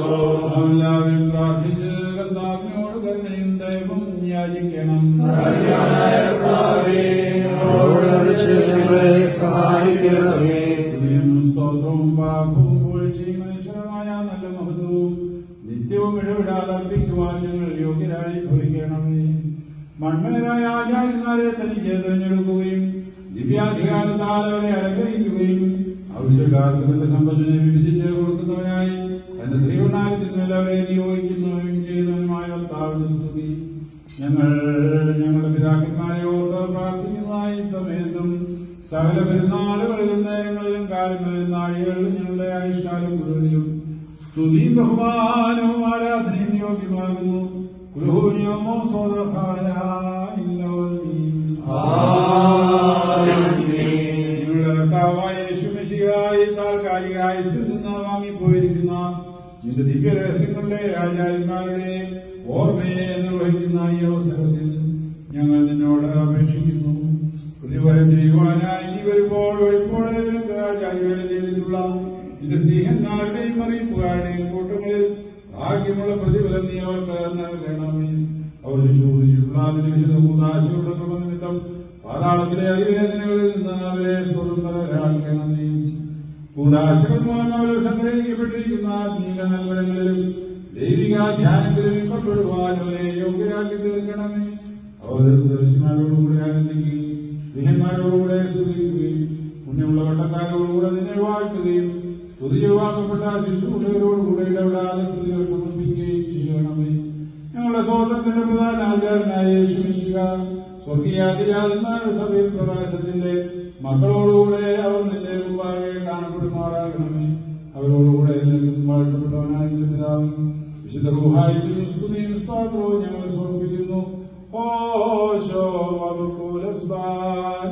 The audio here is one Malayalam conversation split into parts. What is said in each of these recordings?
എല്ലാവരും പ്രാർത്ഥിച്ച് കർത്താവിനോട് കരുണയും ദൈവം യാചിക്കണം. സഹായിക്കണമേ. സ്തോത്രവും പൂഴ്ചയും മനുഷ്യരമായ നല്ല മഹത്വവും നിത്യവും ഇടപെടാതെ അർപ്പിക്കുവാൻ ഞങ്ങൾ യോഗ്യരായി ഭവിക്കണമേ മൺമേരായ ആചാര്യന്മാരെ തനിക്ക് തിരഞ്ഞെടുക്കുകയും ദിവ്യാധികാരത്താൽ അവരെ അലങ്കരിക്കുകയും ആവശ്യക്കാർക്ക് തന്റെ സമ്പത്തിനെ വിഭജിച്ച് കൊടുക്കുന്നവനായി തന്റെ ശ്രീവണ്ണാരത്തിന്മേൽ എല്ലാവരെയും നിയോഗിക്കുന്നവയും ചെയ്യുന്നവനുമായ സ്തുതി. ഞങ്ങൾ ഞങ്ങളുടെ പിതാക്കന്മാരെ ഓർത്ത് പ്രാർത്ഥിക്കുന്ന ഈ സമയത്തും സകല പെരുന്നാളുകളിലും നേരങ്ങളിലും കാലങ്ങളിലും നാഴികളിലും ഞങ്ങളുടെ ആയുഷ്കാലം മുഴുവനും സ്തുതിയും ബഹുമാനവും ആരാധനയും യോഗ്യമാകുന്നു. കുലഹൂനിയമോ സ്വതഹായ ഞങ്ങളുടെ കർത്താവായ യേശുമിശിഹായി താൽക്കാലികമായി നിന്ന് വാങ്ങിപ്പോയിരിക്കുന്ന നിന്റെ ദിവ്യരഹസ്യങ്ങളുടെ ആചാര്യന്മാരുടെ ഓർമ്മയെ നിർവഹിക്കുന്ന ഈ അവസരത്തിൽ ഞങ്ങൾ നിന്നോട് അപേക്ഷിക്കുന്നു. പ്രതിഫലം ചെയ്യുവാനായി നീ വരുമ്പോൾ വെളിപ്പോടെ നിനക്ക് ആചാര്യവേല ചെയ്തിട്ടുള്ള നിന്റെ സ്നേഹന്മാരുടെയും അറിയിപ്പുകാരുടെയും കൂട്ടങ്ങളിൽ ഭാഗ്യമുള്ള പ്രതിഫലം നീ അവർക്ക് നൽകണമേ. അവർ ചോദിച്ചിട്ടുള്ള അതിന് പാതാളത്തിലെ അതിവേദനകളിൽ നിന്ന് അവരെ സ്വതന്ത്രരാക്കണമേ. കൂടാശകൾ മൂലം അവർ സംഗ്രഹിക്കപ്പെട്ടിരിക്കുന്ന ആത്മീക നൽകണങ്ങളിലും ദൈവികാധ്യാനത്തിലും ഇമ്പപ്പെടുവാൻ അവരെ യോഗ്യരാക്കി തീർക്കണമേ. അവർ ദർശനാരോടുകൂടെ ആനന്ദിക്കുകയും സ്നേഹന്മാരോടുകൂടെ സ്തുതിക്കുകയും പുണ്യമുള്ള വട്ടക്കാരോടുകൂടെ നിന്നെ വാഴ്ത്തുകയും സ്തുതിയുവാക്കപ്പെട്ട ശിശുകുട്ടികളോടുകൂടെ ഇടപെടാതെ സ്തുതികൾ സമർപ്പിക്കുകയും ചെയ്യണമേ. ഞങ്ങളുടെ സ്വാതന്ത്ര്യത്തിന്റെ പ്രധാന ആചാരനായ യേശുമിശിക സ്വർഗീയാതിരാജന്മാരുടെ സഭയിൽ പ്രകാശത്തിന്റെ മക്കളോടുകൂടെ സ്തുതിയും സ്തോത്രവും ഞങ്ങൾ സമർപ്പിക്കുന്നു ഓശോ വകുലസ്ബാൻ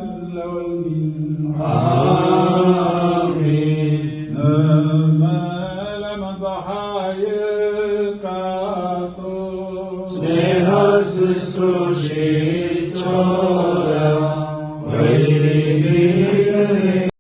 സ്നേഹ ശുശ്രൂഷിച്ചോര വൈദിക